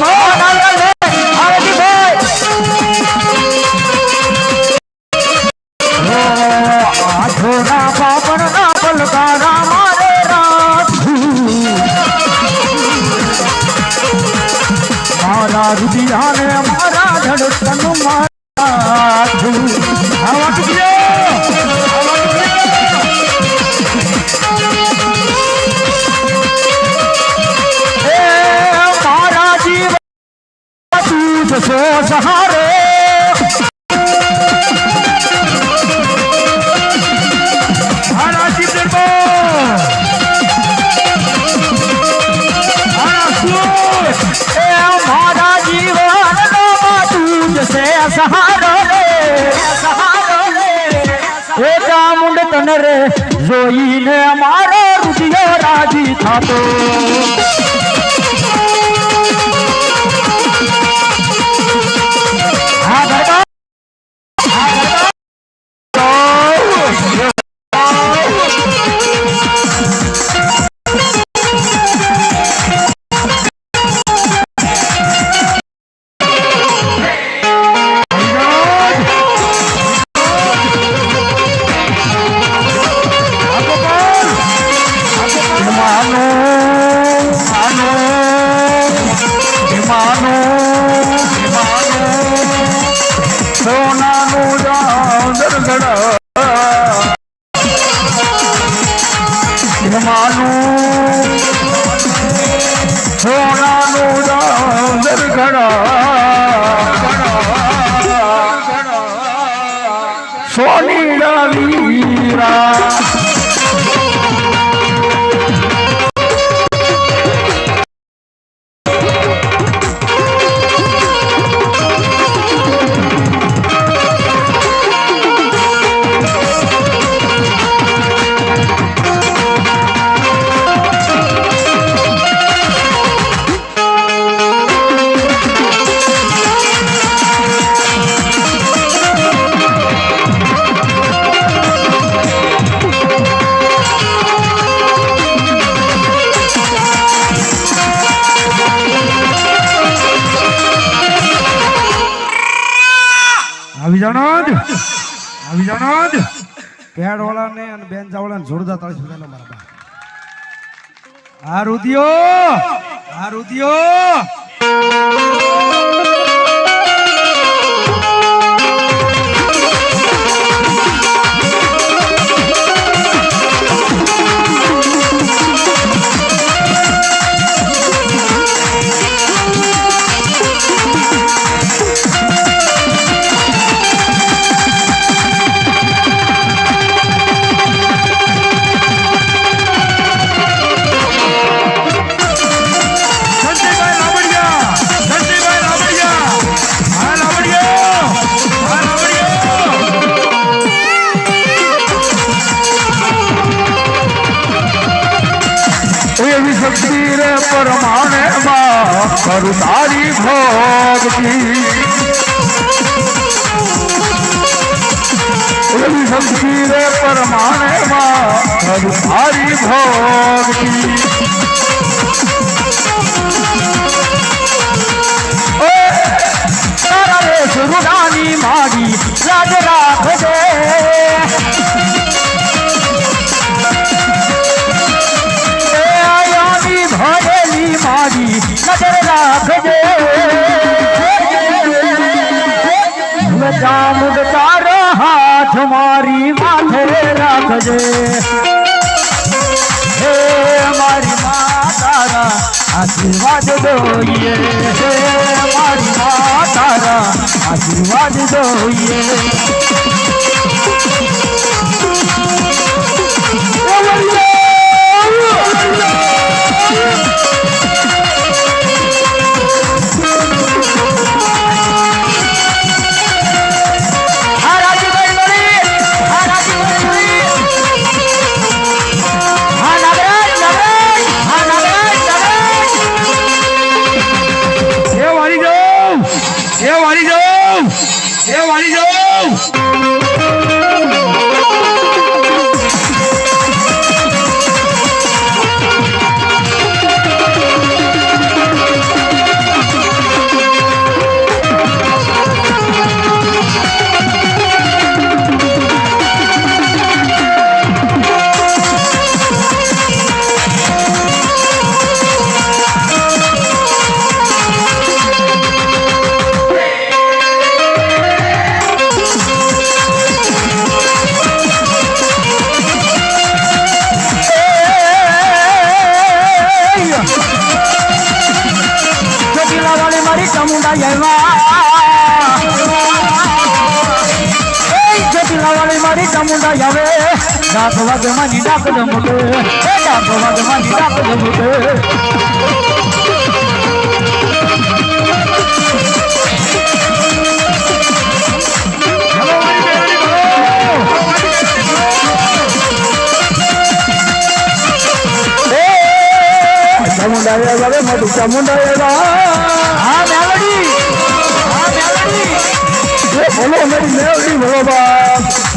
Mama! સહારો ચામુંડ તને જોઈને અમારો રુદિયો રાજી થાતો. આ રુદિયો આ રુદિયો પરમાણે માં કરું તારી ભક્તિ એવી શક્તિ રે પરમાણે માં કરું તારી ભક્તિ તારા રે સુરુડાની મારી લાજ રાખજે. રાખજે ચામુંડ તારો હાથ મારી માથે રાખજે હે મારી મા તારા આશીર્વાદ દોઈએ હે મારી તારા આશીર્વાદ દોઈએ એ વાળી જાઓ ચામુંડા આવ્યા ચોટીલા વાળી મારી ચામુંડા આવે ડાક વાગે માની ડાક જમુકે ડાક વાગે માની ડાક જમુકે ચામુંડા આવે મોટું ચામુંડા આવ્યા એ બોલો મારી મેલડી બોલો બાપ હા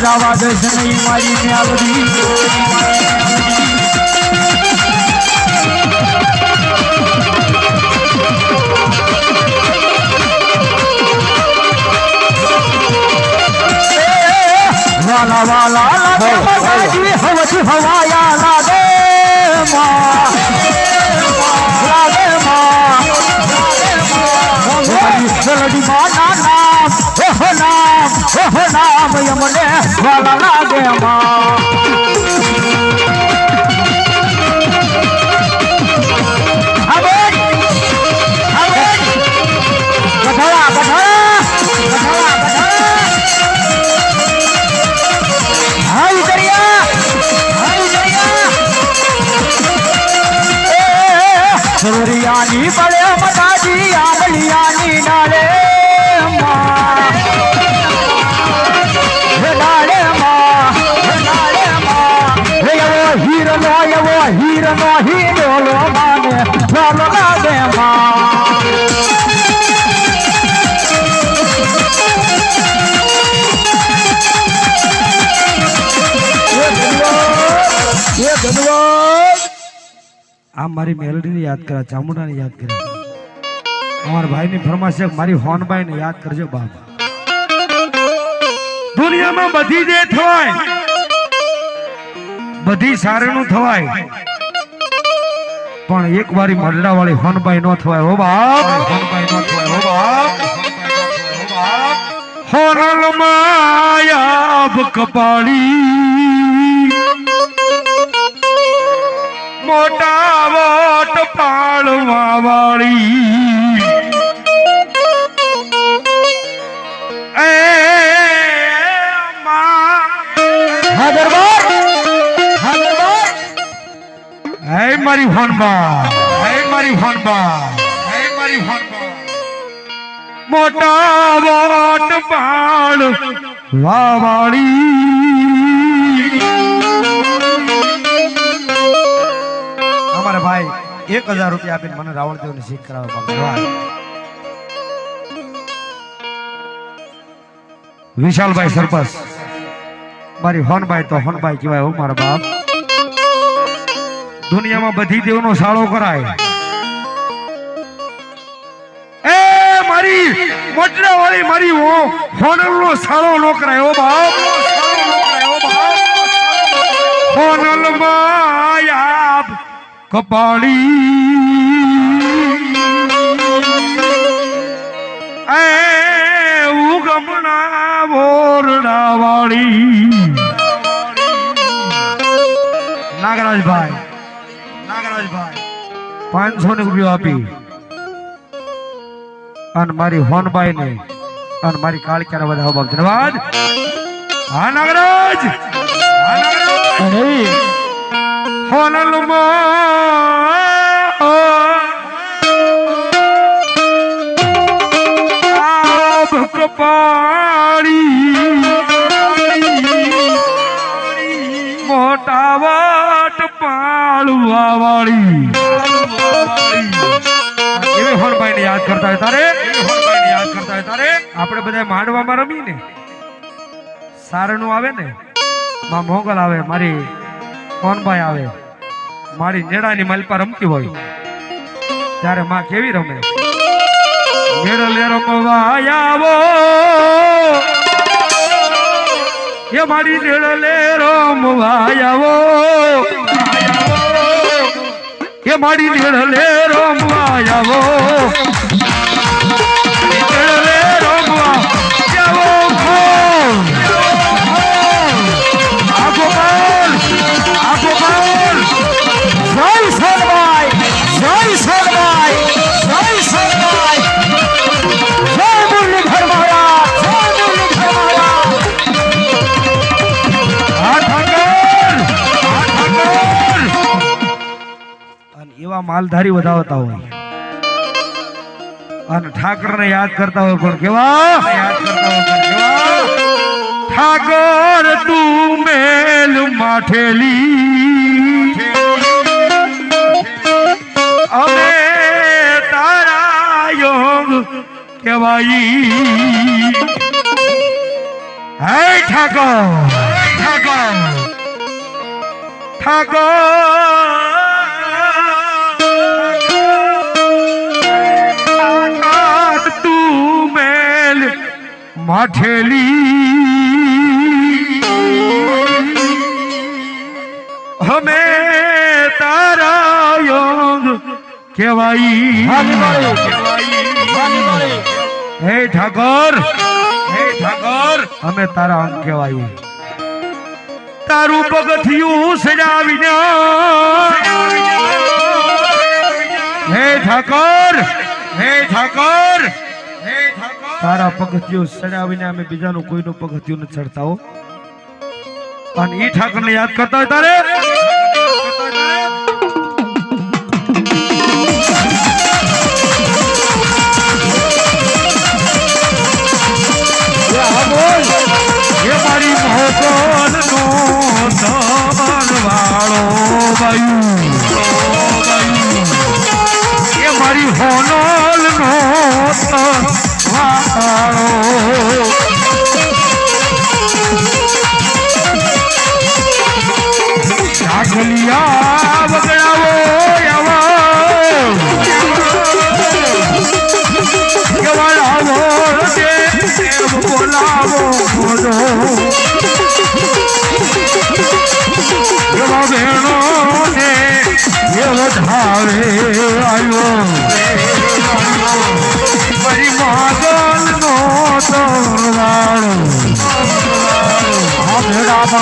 માજામ રે જવા દેશ નહીં મારી મેલડી વાલા વાલા લાગે મગાજી હવજી હવાયા લાગે માં લાગે માં મેલડી માં ના નામ ઓહ નામ ઓહ નામ આ મારી મેલડીને યાદ કર્યા ચામુંડાને યાદ કર્યા અમારા ભાઈની ફરમાશ મારી હોનબાઈને યાદ કરજો બાપ. દુનિયામાં બધી જે થવાય બધી સારેનું થવાય. પણ એક વારી મરડા વાળી હોનબાઈ નો થવાય, હો બાપ. હોનબાઈ નો થવાય હો બાપ હોનલ માયા કપાળી. મોટા વોટ પાડવા વાળી એ હા દરબાર. હા દરબાર. હે મારી હોનબા હે મારી હે મોટા વાટ પાડ વાવાળી ભાઈ એક હજાર રૂપિયા આપીને મને રાવણદેવની શીખ કરાવે વિશાલભાઈ સરપંચ. મારી હોનભાઈ તો હોનભાઈ કહેવાય હું મારા બાપ. દુનિયામાં બધી દેવનો સાળો કરાય. એ મારી મોટડા વાળી મારી હો હોનલ નો સાળો નો કરાય ઓ બાપ. હોનલ માયાબ કપાળી. એ ઉગ ગમના બોરડા નાગરાજભાઈ નાગરાજભાઈ પાંચસો રૂપિયા આપી. અને મારી હોનબાઈ ને અને મારી કાળક્યાના બધા ધન્યવાદ. હા, નાગરાજ? હા, નાગરાજ? કપાળી, મોટા વાટ પાળવા વાળી યાદ કરતા હોય તારે? હોનભાઈ ને યાદ કરતા હોય તારે? આપણે બધા માંડવામાં રમી ને સારનું આવે ને? માં મોગલ આવે, મારી કોનભાઈ આવે. મારી નેડાની મલપા રમતી હોય. ત્યારે માં કેવી રમે? મેળલે રમવા આવો. એ મારી નેડલે રમવા આવો. એ મારી નેડલે રમવા માલધારી વધાવતા હોય. અને ઠાકર ને યાદ કરતા હોય પણ કેવા? યાદ કરતા હોય પણ કેવા ઠાકર, તું મેલ માઠેલી. અમે તારા યોગ હે ઠાકોર ઠાકોર. ઠાકોર માઠેલી. હમે તારા યોગ કેવાઈ હે ઠાકોર હે ઠાકોર અમે તારા અંગ કહેવાય. તારું પગથિયું સજાવીને હે ઠાકોર હે ઠાકોર તારા પગથિયું સજાવીને અમે બીજાનું કોઈનું પગથિયું નથી ચડતા હો. અને ઈ ઠાકરને યાદ કરતા હોય તારે? મારી ಮಾತಾಡ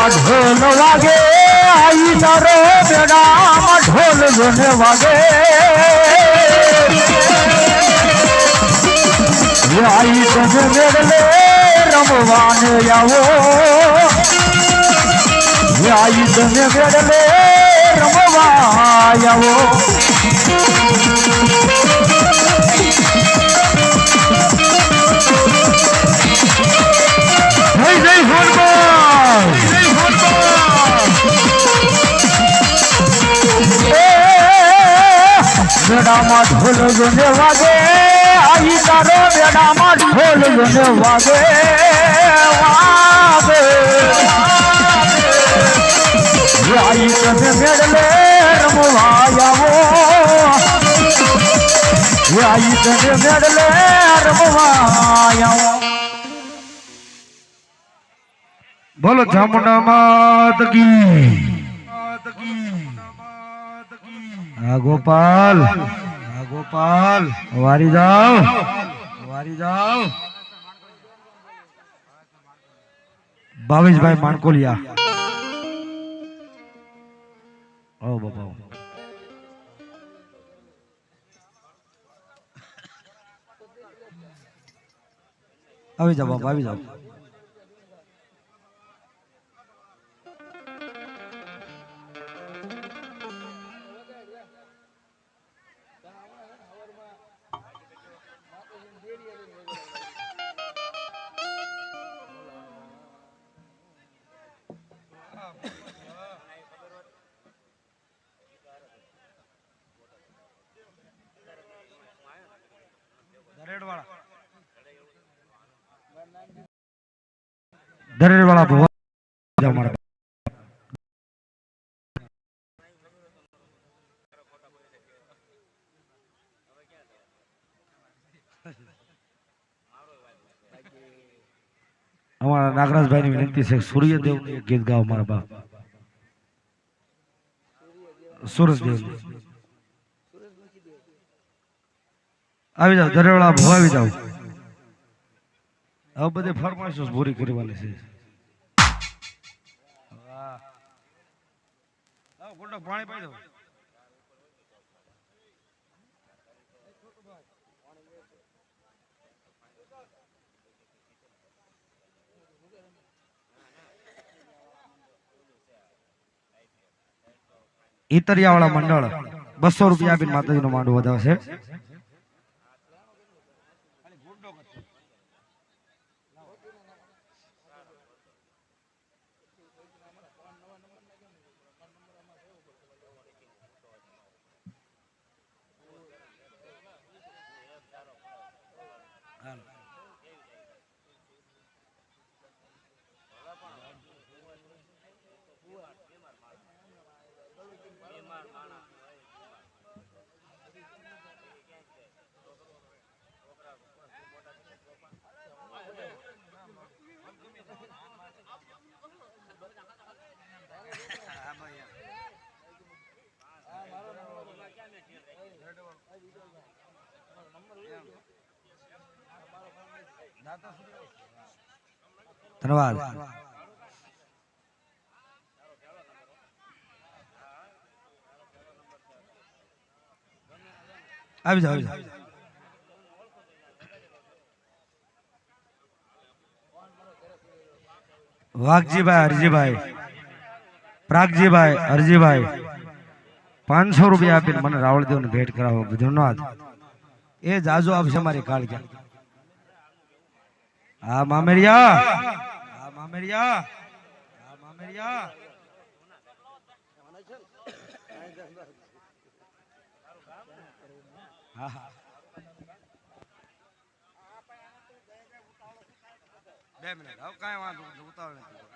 ઢોલ વાગે, આઈ તારો મેળામાં ઢોલ જોને વાગે. આઈ તને મેળલે રમવાને આવો. આઈ તને મેળલે રમવા આવો. મેળામાં ઢોલ જોને વાગે આઈ તારો મેળામાં ઢોલ જોને વાગે વાગે. આઈ તને મેળલે રમવા આવો. આઈ તને મેળલે રમવા આવો. બોલો જામુના માત ગોપાલ. હા, ગોપાલ. વારી જાઓ. વારી જાઓ. ભાવેશભાઈ માણકોલિયા. ઓ બાપા આવી જાઓ બાપા, આવી જાઓ. અમારા નાગરાજભાઈ ની વિનંતી છે સૂર્યદેવ ગીત ગાવ મારા બાપ. સૂરજદેવ. આવી જાઓ દરેવાળા ભવાવી જાઓ. હવે બધી ફરમાઈશો પૂરી કરવાની છે. પાણી પાઈ દો. ઈતરિયા વાળા મંડળ બસો રૂપિયા આપીને માતાજી નો માંડવો વધાવે છે ધન્યવાદ આવી જાઓ આવી જાઓ વાઘજીભાઈ હરજીભાઈ પ્રાગજીભાઈ હરજીભાઈ પાંચસો રૂપિયા આપીને મને રાવળદેવ ને ભેટ કરાવો. ધન્યવાદ એ જાજો આપશે મારી કાળજા હા, મામેરિયા. હા મામેરિયા. હા, મામેરિયા. બે મિનિટ. હવે કાંઈ વાંધો ઉતાવળ નથી.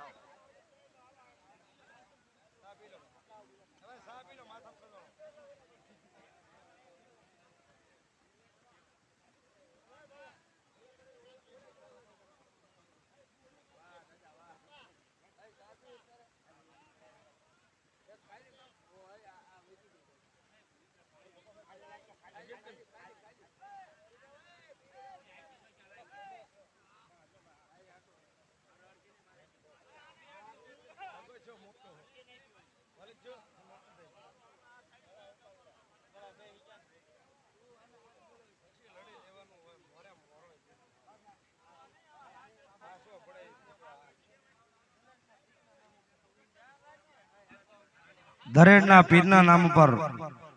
દરેડના પીરના નામ પર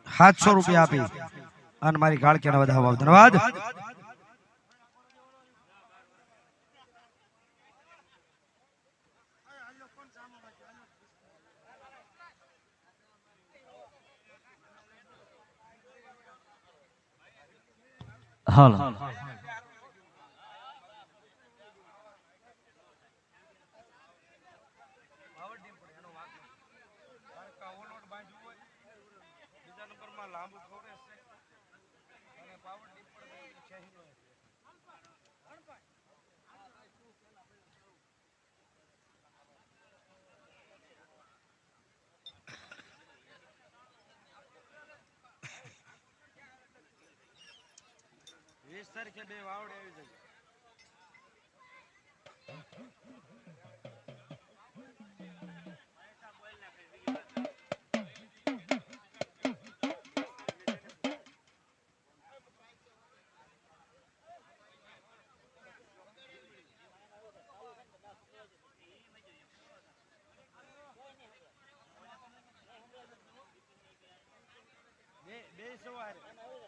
સાતસો રૂપિયા આપી. અને મારી ગાળકીને વધાવવા ધન્યવાદ. હાલો. બાવીસ તારીખે બે વાવડે આવી જઈએ બે સવારે.